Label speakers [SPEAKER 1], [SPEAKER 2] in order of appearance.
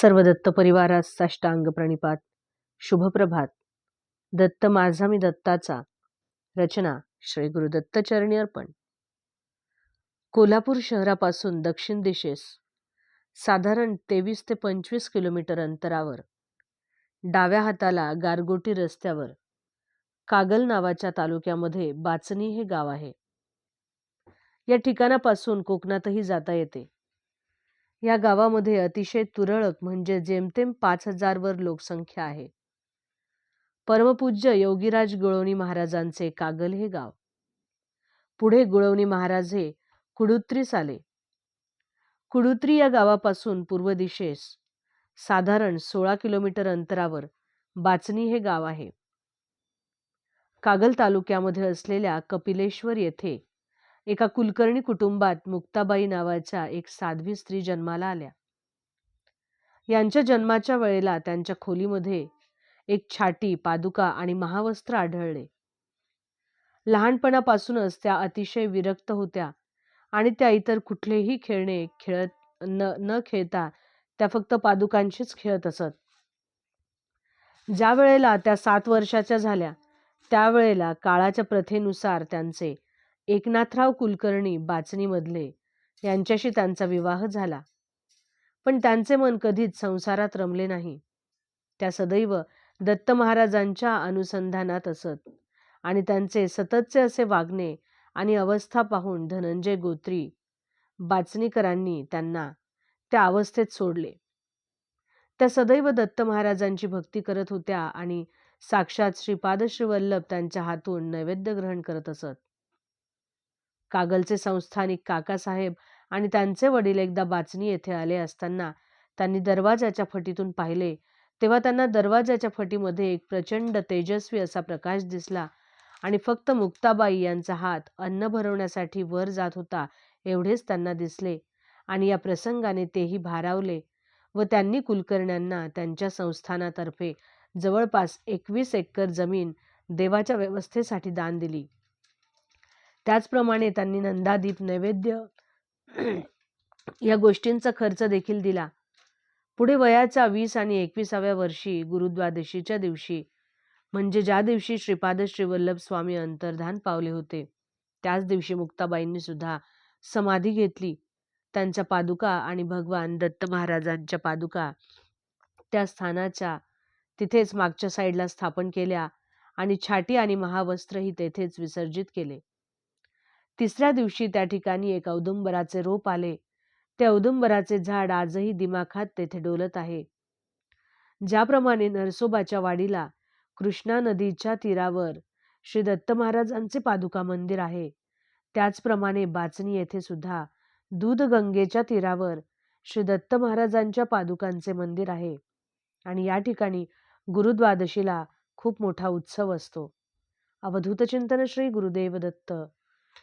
[SPEAKER 1] सर्व दत्त परिवारास साष्टांग प्रणिपात. शुभप्रभात. दत्त माझा मी दत्ताचा. रचना श्री गुरु दत्तचरणी अर्पण. कोल्हापूर शहरापासून दक्षिण दिशेस साधारण तेवीस ते पंचवीस किलोमीटर अंतरावर डाव्या हाताला गारगोटी रस्त्यावर कागल नावाच्या तालुक्यामध्ये बाचणी हे गाव आहे. या ठिकाणापासून कोकणातही जाता येते. या गावामध्ये अतिशय तुरळक म्हणजे जेमतेम पाच हजारवर लोकसंख्या आहे. परमपूज्य योगीराज गुळवणी महाराजांचे कागल हे गाव. पुढे गुळवणी महाराज हे कुडुत्रीस आले. कुडुत्री या गावापासून पूर्व दिशेस साधारण सोळा किलोमीटर अंतरावर बाचणी हे गाव आहे. कागल तालुक्यामध्ये असलेल्या कपिलेश्वर येथे एका कुलकर्णी कुटुंबात मुक्ताबाई नावाच्या एक साध्वी स्त्री जन्माला आल्या. यांच्या जन्माच्या वेळेला त्यांच्या खोलीमध्ये एक छाटी पादुका आणि महावस्त्र आढळले. लहानपणापासूनच त्या अतिशय विरक्त होत्या आणि त्या इतर कुठलेही खेळणे खेळत न न खेळता त्या फक्त पादुकांशीच खेळत असत. ज्या वेळेला त्या सात वर्षाच्या झाल्या त्यावेळेला काळाच्या प्रथेनुसार त्यांचे एकनाथराव कुलकर्णी बाचणीमधले. यांच्याशी त्यांचा विवाह झाला. पण त्यांचे मन कधीच संसारात रमले नाही. त्या सदैव दत्त महाराजांच्या अनुसंधानात असत. आणि त्यांचे सततचे असे वागणे आणि अवस्था पाहून धनंजय गोत्री बाचणीकरांनी त्यांना त्या अवस्थेत सोडले. त्या सदैव दत्त महाराजांची भक्ती करत होत्या आणि साक्षात श्रीपाद श्रीवल्लभ त्यांच्या हातून नैवेद्य ग्रहण करत असत. कागलचे संस्थानिक काकासाहेब आणि त्यांचे वडील एकदा बाचणी येथे आले असताना त्यांनी दरवाजाच्या फटीतून पाहिले तेव्हा त्यांना दरवाजाच्या फटीमध्ये एक प्रचंड तेजस्वी असा प्रकाश दिसला आणि फक्त मुक्ताबाई यांचा हात अन्न भरवण्यासाठी वर जात होता एवढेच त्यांना दिसले आणि या प्रसंगाने तेही भारावले व त्यांनी कुलकर्ण्यांना त्यांच्या संस्थानातर्फे जवळपास एकवीस एकर जमीन देवाच्या व्यवस्थेसाठी दान दिली. त्याचप्रमाणे त्यांनी नंदादीप नैवेद्य या गोष्टींचा खर्च देखील दिला. पुढे वयाच्या वीस आणि एकविसाव्या वर्षी गुरुद्वादशीच्या दिवशी म्हणजे ज्या दिवशी श्रीपाद श्रीवल्लभ स्वामी अंतर्धान पावले होते त्याच दिवशी मुक्ताबाईंनी सुद्धा समाधी घेतली. त्यांच्या पादुका आणि भगवान दत्त महाराजांच्या पादुका त्या स्थानाच्या तिथेच मागच्या साईडला स्थापन केल्या आणि छाटी आणि महावस्त्रही तेथेच विसर्जित केले. तिसऱ्या दिवशी त्या ठिकाणी एक औदुंबराचे रोप आले. ते औदुंबराचे झाड आजही दिमाखात तेथे डोलत आहे. ज्याप्रमाणे नरसोबाच्या वाडीला कृष्णा नदीच्या तीरावर श्री दत्त महाराजांचे पादुका मंदिर आहे. त्याचप्रमाणे बाचणी येथे सुद्धा दूधगंगेच्या तीरावर श्री दत्त महाराजांच्या पादुकांचे मंदिर आहे. आणि या ठिकाणी गुरुद्वादशीला खूप मोठा उत्सव असतो. अवधूत चिंतन श्री गुरुदेव दत्त.